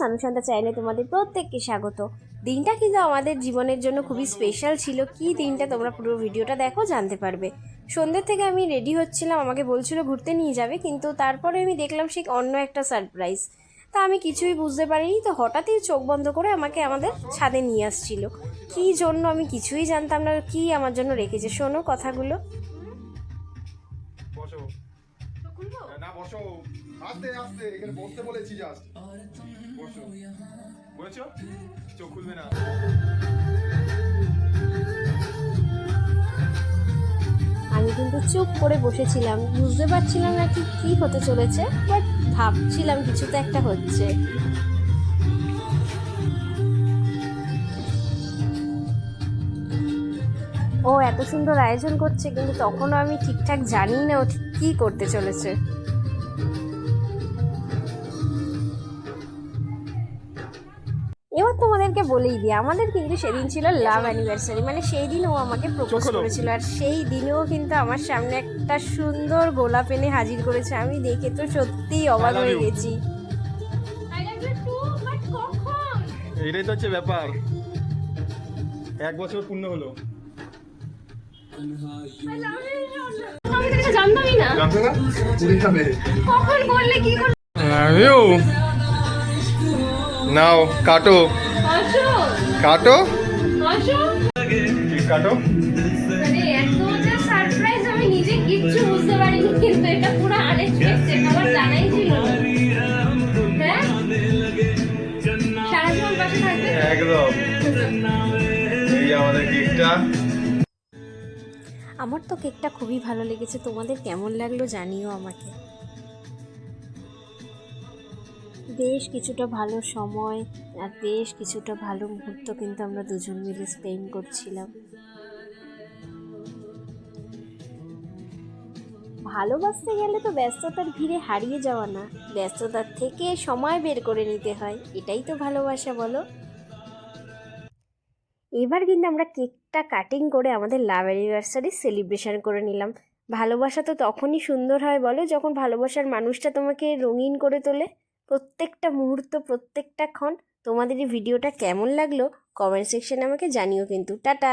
সানুশান্তা চ্যানেলে তোমাদের প্রত্যেককে স্বাগত। দিনটা কিন্তু আমাদের জীবনের জন্য খুবই স্পেশাল ছিল। কি দিনটা তোমরা পুরো ভিডিওটা দেখো, জানতে পারবে। সন্ধ্যের থেকে আমি রেডি হচ্ছিলাম, আমাকে বলছিল ঘুরতে নিয়ে যাবে, কিন্তু তারপরে আমি দেখলাম সে অন্য একটা সারপ্রাইজ তা আমি কিছুই বুঝতে পারিনি, তো হঠাৎই চোখ বন্ধ করে আমাকে আমাদের ছাদে নিয়ে আসছিল। কি জন্য আমি কিছুই জানতাম না, কি আমার জন্য রেখেছে? শোনো কথাগুলো। না বসো। আস্তে আস্তে এখানে বসতে বলেছি জাস্ট বসো। বলেছ? চোখ খুলবে না। আমি কিন্তু চুপ করে বসেছিলাম। বুঝতে পারছিলাম না কী হতে চলেছে বাট ভাবছিলাম কিছু তো একটা হচ্ছে। ও এত সুন্দর আয়োজন করছে কিন্তু তখনও আমি ঠিকঠাক জানি না ও ঠিক কী করতে চলেছে। এবার তোমাদেরকে বলেই দিই আমাদের কিন্তু সেদিন ছিল লাভ অ্যানিভার্সারি মানে সেই দিন ও আমাকে প্রপোজ করেছিল আর সেই দিনেও কিন্তু আমার সামনে একটা সুন্দর গোলাপ এনে হাজির করেছে আমি দেখে তো সত্যিই অবাক হয়ে গেছি। এইটাই তো হচ্ছে ব্যাপার। এক বছর পূর্ণ হলো। জানতামই না জানতো না পুরী যাবে কখন করলে কি নাও কাটো। কাটো? কাটো? একদম। এই আমাদের কেকটা আমার তো কেকটা খুবই ভালো লেগেছে। তোমাদের কেমন লাগল জানিও আমাকে। বেশ কিছুটা ভালো সময় আর বেশ কিছুটা ভালো মুহূর্ত কিন্তু আমরা দুজন মিলে স্পেন্ড করছিলাম। ভালোবাসতে গেলে তো ব্যস্ততার ভিড়ে হারিয়ে যাওয়া না। ব্যস্ততার থেকে সময় বের করে নিতে হয়। এটাই তো ভালোবাসা বলো। এবার কিন্তু আমরা কেকটা কাটিং করে আমাদের লাভ অ্যানিভার্সারি সেলিব্রেশন করে নিলাম। ভালোবাসা তো তখনই সুন্দর হয় বলো, যখন ভালোবাসার মানুষটা তোমাকে রঙিন করে তোলে। প্রত্যেকটা মুহূর্ত, প্রত্যেকটা ক্ষণ তোমাদের এই ভিডিওটা কেমন লাগল কমেন্ট সেকশানে আমাকে জানিও কিন্তু। টাটা!